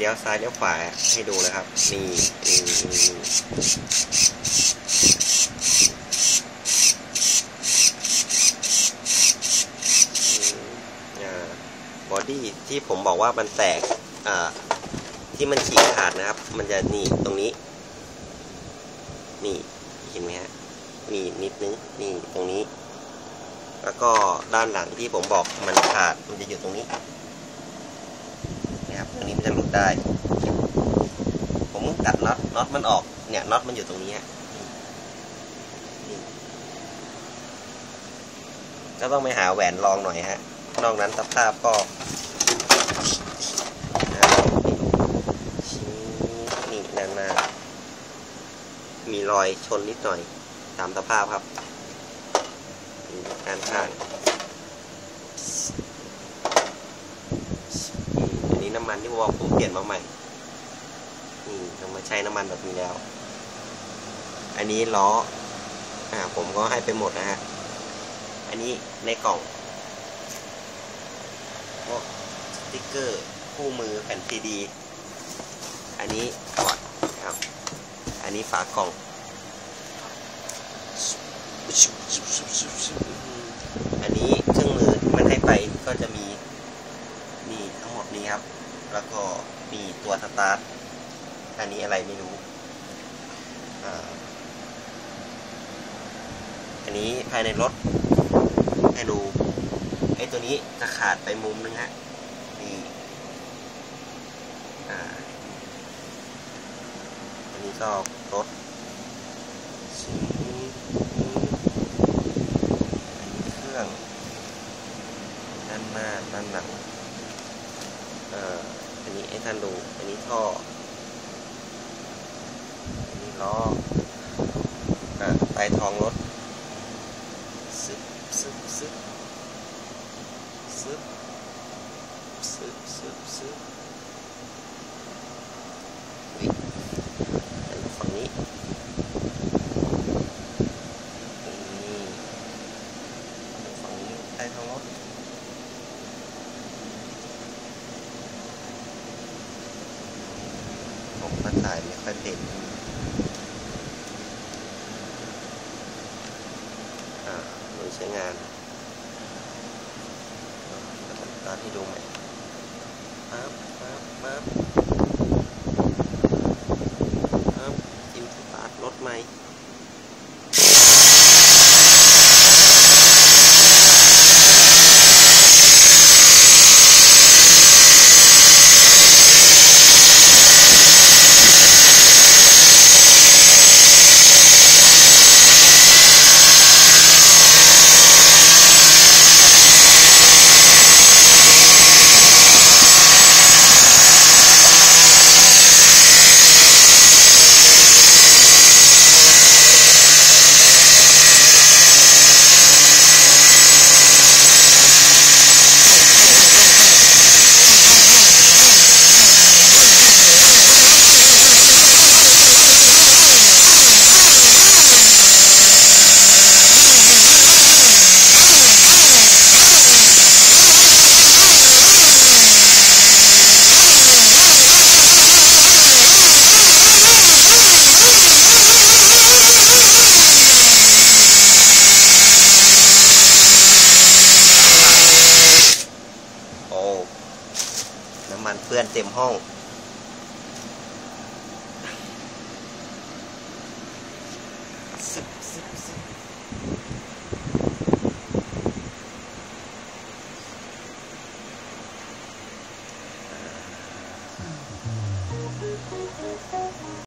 เลี้ยวซ้ายเลี้ยวขวาให้ดูนะครับนี่นี่นี่นี่บอดี้ที่ผมบอกว่ามันแตกอ่าที่มันฉีกขาดนะครับ มันจะนี่ตรงนี้ นี่เห็นไหมฮะนี่นิดนึงนี่ตรงนี้ แล้วก็ด้านหลังที่ผมบอกมันขาดมันจะอยู่ตรงนี้นะครับตรงนี้มันจะหลุด ได้ ผมตัดน็อตน็อตมันออกเนี่ยน็อตมันอยู่ตรงนี้ก็ต้องไปหาแหวนรองหน่อยฮะ นอกนั้นสภาพก็นี่ด้านหน้ามีรอยชนนิดหน่อย ตามสภาพครับการข้างอันนี้น้ำ มันที่บอกผมเปลี่ยนมาใหม่นี่เรามาใช้น้ำมันแบบนี้แล้ว อันนี้ล้ออ่าผมก็ให้ไปหมดนะฮะ อันนี้ในกล่องพวกสติ๊กเกอร์คู่มือแผ่นซีดี อันนี้ก่อนนะครับ อันนี้ฝากล่องอันนี้เครื่องมือที่มันให้ไปก็จะมีนี่ทั้งหมดนี้ครับ แล้วก็มีตัวสตาร์ท อันนี้อะไรไม่รู้ออันนี้ภายในรถ ให้ดู ไอ้ตัวนี้จะขาดไปมุมนึงฮะ นี่ออันนี้ก็รถสีนี้อันนี้เครื่อง ด้านหน้า ด้านหลัง เอ่อ อันนี้ให้ท่านดู อันนี้ท่อ อันนี้ล้ออ่าใต้ท้องรถซึบซึบซึบซึบซึบซึบซึบอุ๊ยอันฝั่งนี้ นี่ฝั่งนี้ใต้ท้องรถ ผมก็ ถ่ายไม่ค่อยเป็นอ่าโดยใช้งานตอนที่ดูไหมปั๊บปั๊บปั๊บปั๊บจิ้มสตาร์ทรถไหม โอ้ น้ำมันเปื้อนเต็มห้องซึบซึบซึบ